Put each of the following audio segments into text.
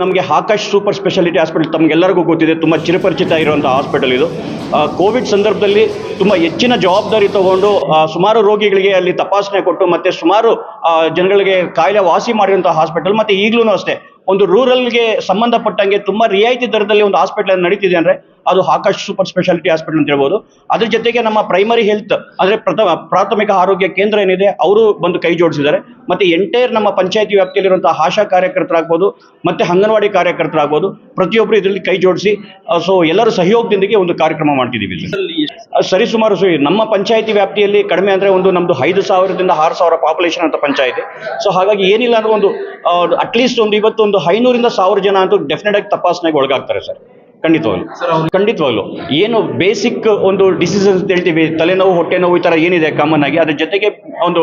ನಮಗೆ Akash super speciality hospital ತಮಗೆಲ್ಲರಿಗೂ ಗೊತ್ತಿದೆ, ತುಂಬ ಚಿರಪರಿಚಿತ ಇರುವಂಥ ಹಾಸ್ಪಿಟಲ್ ಇದು. ಕೋವಿಡ್ ಸಂದರ್ಭದಲ್ಲಿ ತುಂಬ ಹೆಚ್ಚಿನ ಜವಾಬ್ದಾರಿ ತಗೊಂಡು ಸುಮಾರು ರೋಗಿಗಳಿಗೆ ಅಲ್ಲಿ ತಪಾಸಣೆ ಕೊಟ್ಟು, ಮತ್ತೆ ಸುಮಾರು ಜನಗಳಿಗೆ ಕಾಯಿಲೆ ವಾಸಿ ಮಾಡಿರುವಂಥ ಹಾಸ್ಪಿಟಲ್, ಮತ್ತೆ ಈಗಲೂ ಅಷ್ಟೇ. ಒಂದು ರೂರಲ್ಗೆ ಸಂಬಂಧಪಟ್ಟಂಗೆ ತುಂಬ ರಿಯಾಯಿತಿ ದರದಲ್ಲಿ ಒಂದು ಹಾಸ್ಪಿಟಲ್ ನಡೀತಿದೆ ಅಂದರೆ ಅದು ಆಕಾಶ್ ಸೂಪರ್ ಸ್ಪೆಷಾಲಿಟಿ ಹಾಸ್ಪಿಟಲ್ ಅಂತ ಹೇಳ್ಬೋದು. ಅದ್ರ ಜೊತೆಗೆ ನಮ್ಮ ಪ್ರೈಮರಿ ಹೆಲ್ತ್ ಅಂದರೆ ಪ್ರಥಮ ಪ್ರಾಥಮಿಕ ಆರೋಗ್ಯ ಕೇಂದ್ರ ಏನಿದೆ ಅವರು ಬಂದು ಕೈ ಜೋಡಿಸಿದ್ದಾರೆ. ಮತ್ತೆ ಎಂಟೈರ್ ನಮ್ಮ ಪಂಚಾಯತಿ ವ್ಯಾಪ್ತಿಯಲ್ಲಿರುವಂತಹ ಆಶಾ ಕಾರ್ಯಕರ್ತರಾಗ್ಬೋದು, ಮತ್ತೆ ಅಂಗನವಾಡಿ ಕಾರ್ಯಕರ್ತರಾಗ್ಬೋದು ಪ್ರತಿಯೊಬ್ಬರು ಇದರಲ್ಲಿ ಕೈ ಜೋಡಿಸಿ ಸೊ ಎಲ್ಲರೂ ಸಹಯೋಗದೊಂದಿಗೆ ಒಂದು ಕಾರ್ಯಕ್ರಮ ಮಾಡ್ತಿದ್ದೀವಿ ಸರಿಸುಮಾರು ಸೊ ನಮ್ಮ ಪಂಚಾಯಿತಿ ವ್ಯಾಪ್ತಿಯಲ್ಲಿ ಕಡಿಮೆ ಅಂದರೆ ಒಂದು ನಮ್ಮದು ಐದು ಸಾವಿರದಿಂದ ಆರು ಸಾವಿರ ಪಾಪ್ಯುಲೇಷನ್ ಅಂತ ಪಂಚಾಯಿತಿ. ಸೊ ಹಾಗಾಗಿ ಏನಿಲ್ಲ ಅಂದ್ರೆ ಒಂದು ಅಟ್ಲೀಸ್ಟ್ ಒಂದು ಇವತ್ತೊಂದು ಐನೂರಿಂದ ಸಾವಿರ ಜನ ಅಂತೂ ಡೆಫಿನೆಟ್ ಆಗಿ ತಪಾಸಣೆಗೆ ಒಳಗಾಗ್ತಾರೆ ಸರ್. ಖಂಡಿತವಾಗ್ಲು. ಖಂಡಿತವಾಗ್ಲು. ಏನು ಬೇಸಿಕ್ ಒಂದು ಡಿಸೀಸಸ್ ಅಂತ ಹೇಳ್ತೀವಿ ತಲೆನೋವು ಹೊಟ್ಟೆ ನೋವು ಈ ಥರ ಏನಿದೆ ಕಾಮನ್ ಆಗಿ ಅದ್ರ ಜೊತೆಗೆ ಒಂದು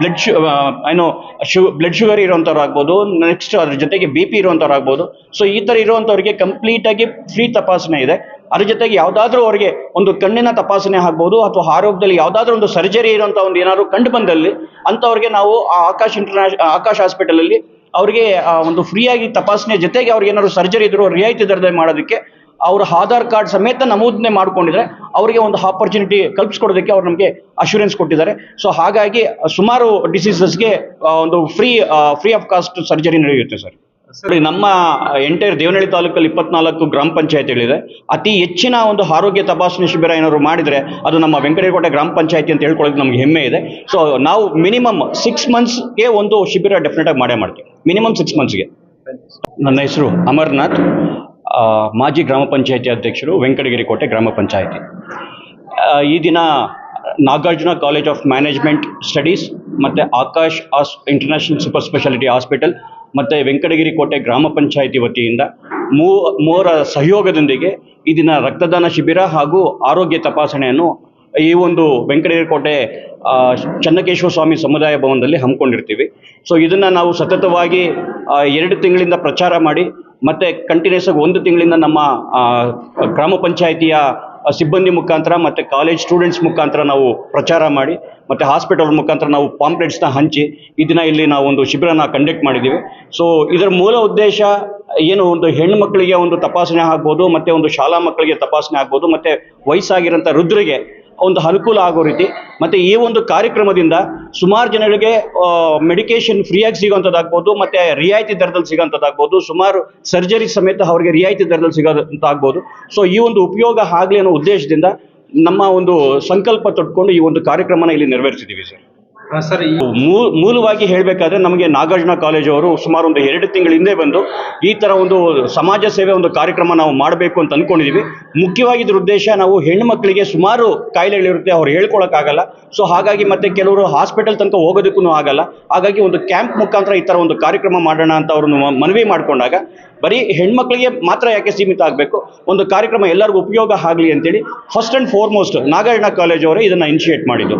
ಬ್ಲಡ್ ಶು ಏನೋ ಏನು ಶು ಬ್ಲಡ್ ಶುಗರ್ ಇರೋವಂಥವ್ರು ಆಗ್ಬೋದು ನೆಕ್ಸ್ಟ್ ಅದ್ರ ಜೊತೆಗೆ ಬಿ ಪಿ ಇರುವಂಥವ್ರು ಆಗ್ಬೋದು ಸೊ ಈ ಥರ ಇರುವಂಥವ್ರಿಗೆ ಕಂಪ್ಲೀಟಾಗಿ ಫ್ರೀ ತಪಾಸಣೆ ಇದೆ. ಅದ್ರ ಜೊತೆಗೆ ಯಾವುದಾದ್ರೂ ಅವರಿಗೆ ಒಂದು ಕಣ್ಣಿನ ತಪಾಸಣೆ ಆಗ್ಬೋದು ಅಥವಾ ಆರೋಗ್ಯದಲ್ಲಿ ಯಾವುದಾದ್ರೂ ಒಂದು ಸರ್ಜರಿ ಇರುವಂತ ಒಂದು ಏನಾದ್ರು ಕಂಡು ಬಂದಲ್ಲಿ ಅಂಥವ್ರಿಗೆ ನಾವು ಆ ಆಕಾಶ್ ಇಂಟರ್ನ್ಯಾಷ್ ಆಕಾಶ್ ಹಾಸ್ಪಿಟಲಲ್ಲಿ ಅವರಿಗೆ ಒಂದು ಫ್ರೀಯಾಗಿ ತಪಾಸಣೆ ಜೊತೆಗೆ ಅವ್ರಿಗೆ ಏನಾದ್ರು ಸರ್ಜರಿ ಇದ್ರು ರಿಯಾಯಿತಿ ದರದಲ್ಲಿ ಮಾಡೋದಕ್ಕೆ ಅವ್ರ ಆಧಾರ್ ಕಾರ್ಡ್ ಸಮೇತ ನಮೂದನೆ ಮಾಡ್ಕೊಂಡಿದ್ರೆ ಅವರಿಗೆ ಒಂದು ಆಪರ್ಚುನಿಟಿ ಕಲ್ಪಿಸ್ಕೊಡೋದಕ್ಕೆ ಅವ್ರು ನಮಗೆ ಅಶೂರೆನ್ಸ್ ಕೊಟ್ಟಿದ್ದಾರೆ. ಸೊ ಹಾಗಾಗಿ ಸುಮಾರು ಡಿಸೀಸಸ್ಗೆ ಒಂದು free free of cost surgery ನಡೆಯುತ್ತೆ ಸರ್. ನೋಡಿ, ನಮ್ಮ ಎಂಟೈರ್ ದೇವನಹಳ್ಳಿ ತಾಲೂಕಲ್ಲಿ ಇಪ್ಪತ್ನಾಲ್ಕು ಗ್ರಾಮ ಪಂಚಾಯತಿಗಳಿದೆ. ಅತಿ ಹೆಚ್ಚಿನ ಒಂದು ಆರೋಗ್ಯ ತಪಾಸಣೆ ಶಿಬಿರ ಏನಾದ್ರು ಮಾಡಿದ್ರೆ ಅದು ನಮ್ಮ ವೆಂಕಟೇಗೌಡ ಗ್ರಾಮ ಪಂಚಾಯತಿ ಅಂತ ಹೇಳ್ಕೊಳ್ಳೋದು ನಮ್ಗೆ ಹೆಮ್ಮೆ ಇದೆ. ಸೊ ನಾವು ಮಿನಿಮಮ್ ಸಿಕ್ಸ್ ಮಂತ್ಸ್ಗೆ ಒಂದು ಶಿಬಿರ ಡೆಫಿನೆಟ್ ಆಗಿ ಮಾಡೇ ಮಾಡ್ತೀವಿ. ಮಿನಿಮಮ್ ಸಿಕ್ಸ್ ಮಂತ್ಸ್ಗೆ ನನ್ನ ಹೆಸರು ಅಮರ್ನಾಥ್. ಮಾಜಿ ಗ್ರಾಮ ಪಂಚಾಯತಿ ಅಧ್ಯಕ್ಷರು ವೆಂಕಟಗಿರಿ ಕೋಟೆ ಗ್ರಾಮ ಪಂಚಾಯತಿ. ಈ ದಿನ Nagarjuna college of management studies ಮತ್ತು ಆಕಾಶ್ ಆಸ್ ಇಂಟರ್ನ್ಯಾಷನಲ್ ಸೂಪರ್ ಸ್ಪೆಷಾಲಿಟಿ ಹಾಸ್ಪಿಟಲ್ ಮತ್ತು ವೆಂಕಟಗಿರಿ ಕೋಟೆ ಗ್ರಾಮ ಪಂಚಾಯಿತಿ ವತಿಯಿಂದ ಮೂ ಮೂರ ಸಹಯೋಗದೊಂದಿಗೆ ಈ ದಿನ ರಕ್ತದಾನ ಶಿಬಿರ ಹಾಗೂ ಆರೋಗ್ಯ ತಪಾಸಣೆಯನ್ನು ಈ ಒಂದು ವೆಂಕಟಗಿರಿ ಕೋಟೆ ಚನ್ನಕೇಶವ ಚನ್ನಕೇಶ್ವರ ಸ್ವಾಮಿ ಸಮುದಾಯ ಭವನದಲ್ಲಿ ಹಮ್ಮಿಕೊಂಡಿರ್ತೀವಿ. ಸೊ ಇದನ್ನು ನಾವು ಸತತವಾಗಿ ಎರಡು ತಿಂಗಳಿಂದ ಪ್ರಚಾರ ಮಾಡಿ, ಮತ್ತು ಕಂಟಿನ್ಯೂಸ್ ಆಗಿ ಒಂದು ತಿಂಗಳಿಂದ ನಮ್ಮ ಗ್ರಾಮ ಪಂಚಾಯಿತಿಯ ಸಿಬ್ಬಂದಿ ಮುಖಾಂತರ ಮತ್ತು ಕಾಲೇಜ್ ಸ್ಟೂಡೆಂಟ್ಸ್ ಮುಖಾಂತರ ನಾವು ಪ್ರಚಾರ ಮಾಡಿ, ಮತ್ತು ಹಾಸ್ಪಿಟಲ್ ಮುಖಾಂತರ ನಾವು ಪಾಂಪ್ಲೆಟ್ಸ್ನ ಹಂಚಿ ಈ ದಿನ ಇಲ್ಲಿ ನಾವು ಒಂದು ಶಿಬಿರನ ಕಂಡಕ್ಟ್ ಮಾಡಿದ್ದೀವಿ. ಸೊ ಇದರ ಮೂಲ ಉದ್ದೇಶ ಏನು? ಒಂದು ಹೆಣ್ಣು ಮಕ್ಕಳಿಗೆ ಒಂದು ತಪಾಸಣೆ ಆಗ್ಬೋದು, ಮತ್ತು ಒಂದು ಶಾಲಾ ಮಕ್ಕಳಿಗೆ ತಪಾಸಣೆ ಆಗ್ಬೋದು, ಮತ್ತು ವಯಸ್ಸಾಗಿರೋಂಥ ವೃದ್ಧರಿಗೆ ಒಂದು ಅನುಕೂಲ ಆಗೋ ರೀತಿ. ಮತ್ತು ಈ ಒಂದು ಕಾರ್ಯಕ್ರಮದಿಂದ ಸುಮಾರು ಜನಗಳಿಗೆ ಮೆಡಿಕೇಶನ್ ಫ್ರೀಯಾಗಿ ಸಿಗೋಂಥದ್ದಾಗ್ಬೋದು ಮತ್ತು ರಿಯಾಯಿತಿ ದರದಲ್ಲಿ ಸಿಗೋಂಥದ್ದಾಗ್ಬೋದು ಸುಮಾರು ಸರ್ಜರಿ ಸಮೇತ ಅವರಿಗೆ ರಿಯಾಯಿತಿ ದರದಲ್ಲಿ ಸಿಗೋಂಥದ್ದಾಗ್ಬೋದು ಸೊ ಈ ಒಂದು ಉಪಯೋಗ ಆಗಲಿ ಅನ್ನೋ ಉದ್ದೇಶದಿಂದ ನಮ್ಮ ಒಂದು ಸಂಕಲ್ಪ ತೊಟ್ಕೊಂಡು ಈ ಒಂದು ಕಾರ್ಯಕ್ರಮನ ಇಲ್ಲಿ ನೆರವೇರಿಸಿದ್ದೀವಿ ಸರ್. ಸರ್ ಮೂಲವಾಗಿ ಹೇಳಬೇಕಾದ್ರೆ ನಮಗೆ ನಾಗಾರ್ಜುನ ಕಾಲೇಜ್ ಅವರು ಸುಮಾರು ಒಂದು ಎರಡು ತಿಂಗಳ ಹಿಂದೆ ಬಂದು ಈ ತರ ಒಂದು ಸಮಾಜ ಸೇವೆ ಒಂದು ಕಾರ್ಯಕ್ರಮ ನಾವು ಮಾಡಬೇಕು ಅಂತ ಅನ್ಕೊಂಡಿದೀವಿ. ಮುಖ್ಯವಾಗಿ ಇದ್ರ ಉದ್ದೇಶ ನಾವು ಹೆಣ್ಣು ಮಕ್ಕಳಿಗೆ ಸುಮಾರು ಕಾಯಿಲೆಗಳಿರುತ್ತೆ ಅವ್ರು ಹೇಳ್ಕೊಳಕ್ಕಾಗಲ್ಲ. ಸೊ ಹಾಗಾಗಿ ಮತ್ತೆ ಕೆಲವರು ಹಾಸ್ಪಿಟಲ್ ತನಕ ಹೋಗೋದಕ್ಕೂ ಆಗಲ್ಲ. ಹಾಗಾಗಿ ಒಂದು ಕ್ಯಾಂಪ್ ಮುಖಾಂತರ ಈ ತರ ಒಂದು ಕಾರ್ಯಕ್ರಮ ಮಾಡೋಣ ಅಂತ ಅವ್ರನ್ನ ಮನವಿ ಮಾಡಿಕೊಂಡಾಗ ಬರೀ ಹೆಣ್ಮಕ್ಳಿಗೆ ಮಾತ್ರ ಯಾಕೆ ಸೀಮಿತ ಆಗಬೇಕು? ಒಂದು ಕಾರ್ಯಕ್ರಮ ಎಲ್ಲರಿಗೂ ಉಪಯೋಗ ಆಗಲಿ ಅಂತೇಳಿ first and foremost Nagarjuna college ಅವರೇ ಇದನ್ನ ಇನಿಷಿಯೇಟ್ ಮಾಡಿದ್ದು.